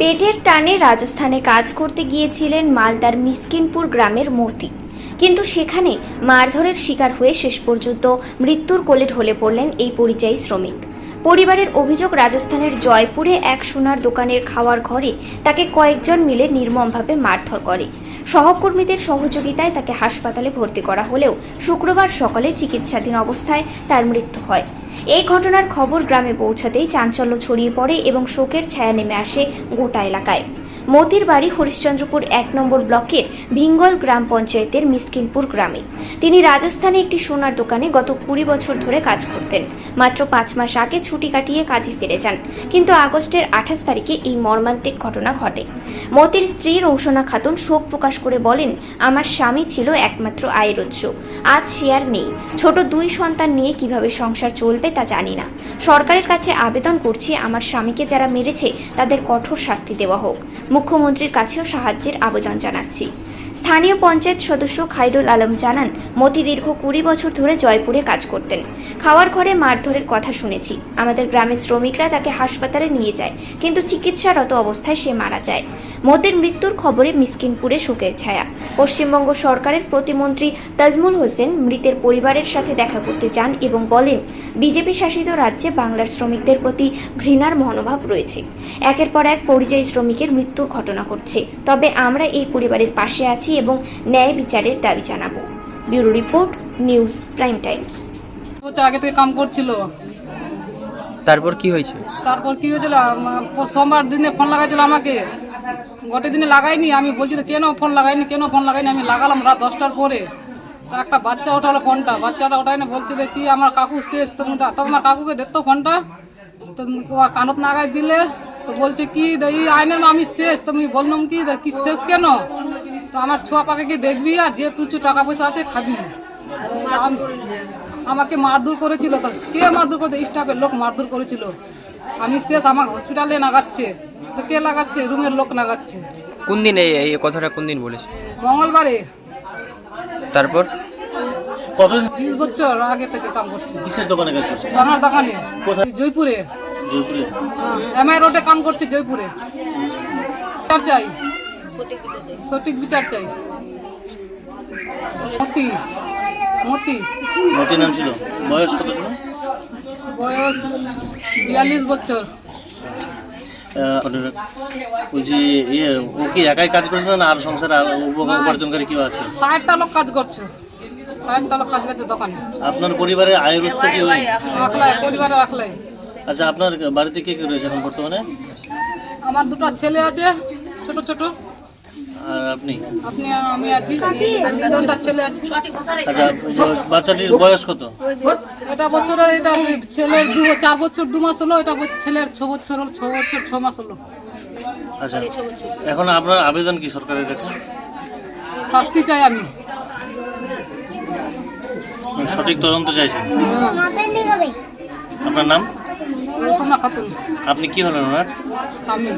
পেটের টানে রাজস্থানে কাজ করতে গিয়েছিলেন মালদার মিসকিনপুর গ্রামের মূর্তি। কিন্তু সেখানে মারধরের শিকার হয়ে শেষ পর্যন্ত মৃত্যুর কোলে ঢলে পড়লেন এই পরিযায়ী শ্রমিক। পরিবারের অভিযোগ, রাজস্থানের জয়পুরে এক সোনার দোকানের খাওয়ার ঘরে তাকে কয়েকজন মিলে নির্মমভাবে মারধর করে। সহকর্মীদের সহযোগিতায় তাকে হাসপাতালে ভর্তি করা হলেও শুক্রবার সকালে চিকিৎসাধীন অবস্থায় তার মৃত্যু হয়। এই ঘটনার খবর গ্রামে পৌঁছাতেই চাঞ্চল্য ছড়িয়ে পড়ে এবং শোকের ছায়া নেমে আসে গোটা এলাকায়। মতির বাড়ি হরিশ্চন্দ্রপুর এক নম্বর ব্লকের ভিঙ্গল গ্রাম পঞ্চায়েতের মিসকিনপুর গ্রামে। তিনি রাজস্থানে একটি সোনার দোকানে গত কুড়ি বছর ধরে কাজ করতেন। মাত্র পাঁচ মাস আগে ছুটি কাটিয়ে কাজে ফিরে যান। কিন্তু আগস্টের আঠাশ তারিখে এই মর্মান্তিক ঘটনা ঘটে। মতির স্ত্রী রৌশনা খাতুন শোক প্রকাশ করে বলেন, আমার স্বামী ছিল একমাত্র আয়ের উৎস। আজ সে আর নেই। ছোট দুই সন্তান নিয়ে কীভাবে সংসার চলবে তা জানি না। সরকারের কাছে আবেদন করছি, আমার স্বামীকে যারা মেরেছে তাদের কঠোর শাস্তি দেওয়া হোক। মুখ্যমন্ত্রীর কাছেও সাহায্যের আবেদন জানাচ্ছি। স্থানীয় পঞ্চায়েত সদস্য খাইরুল আলম জানান, মতি দীর্ঘ কুড়ি বছর ধরে জয়পুরে কাজ করতেন। খাওয়ার ঘরে মারধরের কথা শুনেছি। আমাদের গ্রামের শ্রমিকরা তাকে হাসপাতালে নিয়ে যায়, কিন্তু চিকিৎসারত অবস্থায় সে মারা যায়। মতির মৃত্যুর খবরে মিসকিনপুরে শোকের ছায়া। পশ্চিমবঙ্গ সরকারের প্রতিমন্ত্রী তাজমুল হোসেন মৃতের পরিবারের সাথে দেখা করতে যান এবং বলেন বিজেপি শাসিত রাজ্যে বাংলার শ্রমিকদের প্রতি ঘৃণার মনোভাব রয়েছে। একের পর এক পরিযায়ী শ্রমিকের মৃত্যুর ঘটনা ঘটছে। তবে আমরা এই পরিবারের পাশে আছি এবং ন্যায় বিচারের দাবি জানাব। Bureau report news prime times. আগে থেকে কাম করছিল। তারপর কি হয়েছে? তারপর কি হয়েছিল? সোমবার দিনে ফোন লাগাইছিল আমাকে। গোটে দিনে লাগাইনি, আমি বলছি তো কেন ফোন লাগাইনি, কেন ফোন লাগাইনি? আমি লাগালাম রাত দশটার পরে। তা একটা বাচ্চা ওঠালো ফোনটা, বাচ্চাটা ওঠাই না বলছে যে, কি আমার কাকু শেষ? তো আমি তো- তো আমার কাকুকে দেখতো ফোনটা। তো কানত নাগাই দিলে, তো বলছে কি এই আইনের আমি শেষ। তুমি বললাম কি কি শেষ কেন? তো আমার ছোয়া পাকে কি দেখবি আর যে তুই টাকা পয়সা আছে খাবি। আমাকে মারধর করেছিল তো। কে মারধর করেছে? স্টাফের লোক মারধর করেছিল। আমি শেষ আমার হসপিটালে লাগাচ্ছে তো কে লাগাচ্ছে? রুমের লোক লাগাচ্ছে। কোন দিন এই এই কথাটা কোন দিন বলেছে? মঙ্গলবারে। তারপর? কতদিন? বিশ বছর আগে থেকে কাম করছি। কিসের দোকানে কাজ করছে? সোনার দোকানে। কোথায়? জয়পুরে। জয়পুরে। এমআই রোডে কাম করছে জয়পুরে। বিচার চাই। সঠিক বিচার চাই। মতি। মতি। মতি নাম ছিল। বয়স কত ছিল? বয়স বিয়াল্লিশ বছর। বলছি ইয়ে ও কি একাই কাজ করছে না আর সংসারে উপার্জনকারী কেউ আছে? ষাটটা লোক কাজ করছে। ষাটটা লোক কাজ করছে দোকানে। আপনার পরিবারের আয়ের উৎস কি হয় পরিবারে রাখলে আচ্ছা আপনার বাড়িতে কে কে রয়েছে এখন বর্তমানে? আমার দুটো ছেলে আছে ছোট ছোট। আর আপনি? আপনি আমি আছি দুটা ছেলে আছে। আচ্ছা বাচ্চাটির বয়স কত? এটা বছরের এটা ছেলের দু চার বছর দু মাস হলো এটা ছেলের ছ বছর হলো ছ বছর ছ মাস হলো। আচ্ছা এখন আপনার আবেদন কি সরকারের কাছে? শাস্তি চাই আমি। সঠিক তদন্ত চাইছেন? আপনার নাম? রোশনা খাতুন। আপনি কি হলেন ওনার? স্বামী।